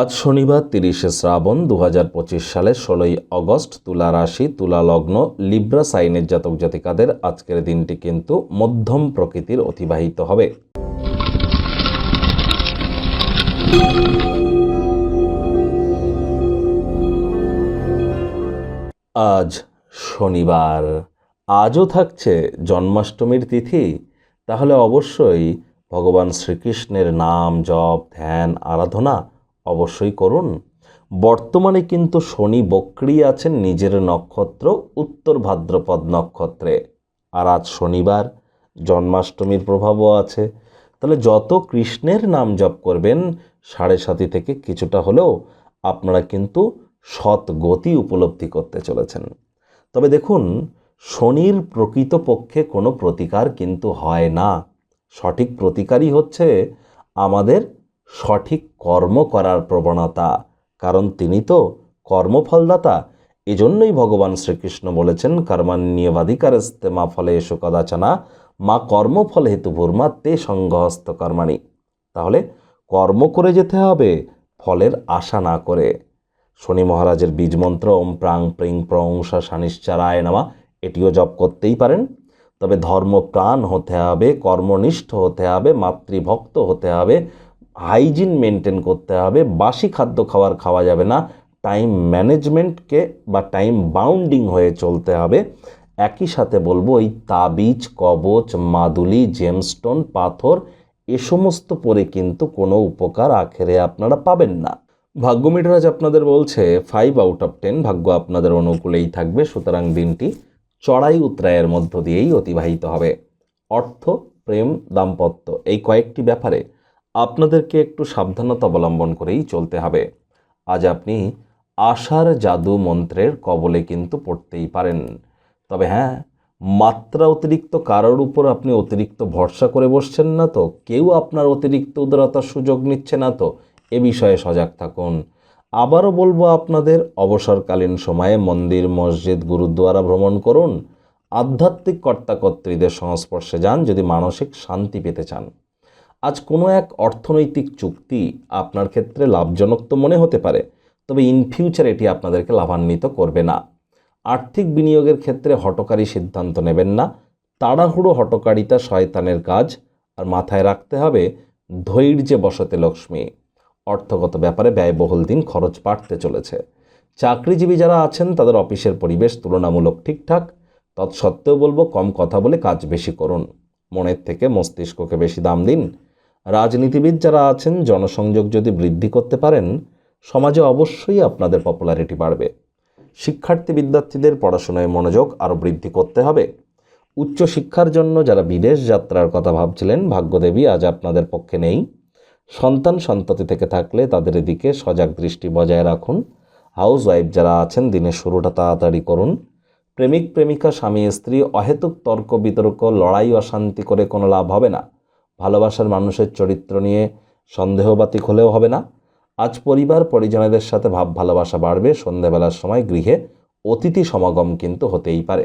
আজ শনিবার তিরিশে শ্রাবণ দু হাজার পঁচিশ সালের ষোলোই অগস্ট তুলা রাশি, তুলা লগ্ন, লিব্রা সাইনের জাতক জাতিকাদের আজকের দিনটি কিন্তু মধ্যম প্রকৃতির অতিবাহিত হবে। আজ শনিবার। আজও থাকছে জন্মাষ্টমীর তিথি, তাহলে অবশ্যই ভগবান শ্রীকৃষ্ণের নাম, জপ, ধ্যান, আরাধনা অবশ্যই করুন। বর্তমানে কিন্তু শনি বক্রি আছেন নিজের নক্ষত্র, উত্তর ভাদ্রপদ নক্ষত্রে। আর আজ শনিবার, জন্মাষ্টমীর প্রভাবও আছে। তাহলে যত কৃষ্ণের নাম জপ করবেন, সাড়ে সাতি থেকে কিছুটা হলেও আপনারা কিন্তু সৎ গতি উপলব্ধি করতে চলেছেন। তবে দেখুন, শনির প্রকৃতপক্ষে কোনো প্রতিকার কিন্তু হয় না। সঠিক প্রতিকারই হচ্ছে আমাদের সঠিক কর্ম করার প্রবণতা। কারণ তিনি তো কর্মফলদাতা। এজন্যই ভগবান শ্রীকৃষ্ণ বলেছেন কর্মান্যবাধিকারস্তে মা ফলে এসো কদাচনা, মা কর্মফল হেতু ভূর্মা তে সঙ্গহস্ত কর্মাণী। তাহলে কর্ম করে যেতে হবে, ফলের আশা না করে। শনি মহারাজের বীজমন্ত্র, ওম প্রাং প্রিং প্রংসা শানিশ্চারায় নামা, এটিও জপ করতেই পারেন। তবে ধর্মপ্রাণ হতে হবে, কর্মনিষ্ঠ হতে হবে, মাতৃভক্ত হতে হবে হাইজিন মেনটেন করতে হবে, বাসি খাদ্য খাবার খাওয়া যাবে না, টাইম ম্যানেজমেন্টকে বা টাইম বাউন্ডিং হয়ে চলতে হবে। একই সাথে বলব, এই তাবিজ, কবচ, মাদুলি জেমস্টোন পাথর, এ সমস্ত পরে কিন্তু কোনো উপকার আখেরে আপনারা পাবেন না। ভাগ্য মিটরাজ আপনাদের বলছে ফাইভ আউট অফ টেন ভাগ্য আপনাদের অনুকূলেই থাকবে, সুতরাং দিনটি চড়াই উত্রায়ের মধ্য দিয়েই অতিবাহিত হবে। অর্থ, প্রেম, দাম্পত্য, এই কয়েকটি ব্যাপারে আপনাদেরকে একটু সাবধানতা অবলম্বন করেই চলতে হবে। আজ আপনি আশার জাদু মন্ত্রের কবলে কিন্তু পড়তেই পারেন। তবে হ্যাঁ মাত্রা অতিরিক্ত কারোর উপর আপনি অতিরিক্ত ভরসা করে বসছেন না তো? কেউ আপনার অতিরিক্ত উদারতার সুযোগ নিচ্ছে না তো? এ বিষয়ে সজাগ থাকুন। আবারও বলব আপনাদের, অবসরকালীন সময়ে মন্দির, মসজিদ, গুরুদ্বারা ভ্রমণ করুন। আধ্যাত্মিক কর্তাকর্ত্রীদের সংস্পর্শে যান যদি মানসিক শান্তি পেতে চান। আজ কোনো এক অর্থনৈতিক চুক্তি আপনার ক্ষেত্রে লাভজনক তো মনে হতে পারে, তবে ইন ফিউচার এটি আপনাদেরকে লাভান্বিত করবে না। আর্থিক বিনিয়োগের ক্ষেত্রে হটকারী সিদ্ধান্ত নেবেন না। তাড়াহুড়ো হটকারিতা শয়তানের কাজ, আর মাথায় রাখতে হবে ধৈর্যে বসতে লক্ষ্মী। অর্থগত ব্যাপারে ব্যয়বহুল দিন খরচ বাড়তে চলেছে। চাকরিজীবী যারা আছেন, তাদের অফিসের পরিবেশ তুলনামূলক ঠিকঠাক। তৎসত্ত্বেও বলব, কম কথা বলে কাজ বেশি করুন। মনের থেকে মস্তিষ্ককে বেশি দাম দিন। রাজনীতিবিদ যারা আছেন, জনসংযোগ যদি বৃদ্ধি করতে পারেন, সমাজে অবশ্যই আপনাদের পপুলারিটি বাড়বে। শিক্ষার্থী বিদ্যার্থীদের পড়াশোনায় মনোযোগ আরও বৃদ্ধি করতে হবে। উচ্চশিক্ষার জন্য যারা বিদেশ যাত্রার কথা ভাবছিলেন, ভাগ্যদেবী আজ আপনাদের পক্ষে নেই। সন্তান সন্ততি থেকে থাকলে তাদের এদিকে সজাগ দৃষ্টি বজায় রাখুন। হাউস ওয়াইফ যারা আছেন দিনের শুরুটা তাড়াতাড়ি করুন। প্রেমিক প্রেমিকা, স্বামী স্ত্রী, অহেতুক তর্ক বিতর্ক, লড়াই অশান্তি করে কোনো লাভ হবে না। ভালোবাসার মানুষের চরিত্র নিয়ে সন্দেহবাতিক হলেও হবে না। আজ পরিবার পরিজনেদের সাথে ভাব ভালোবাসা বাড়বে। সন্ধেবেলার সময় গৃহে অতিথি সমাগম কিন্তু হতেই পারে।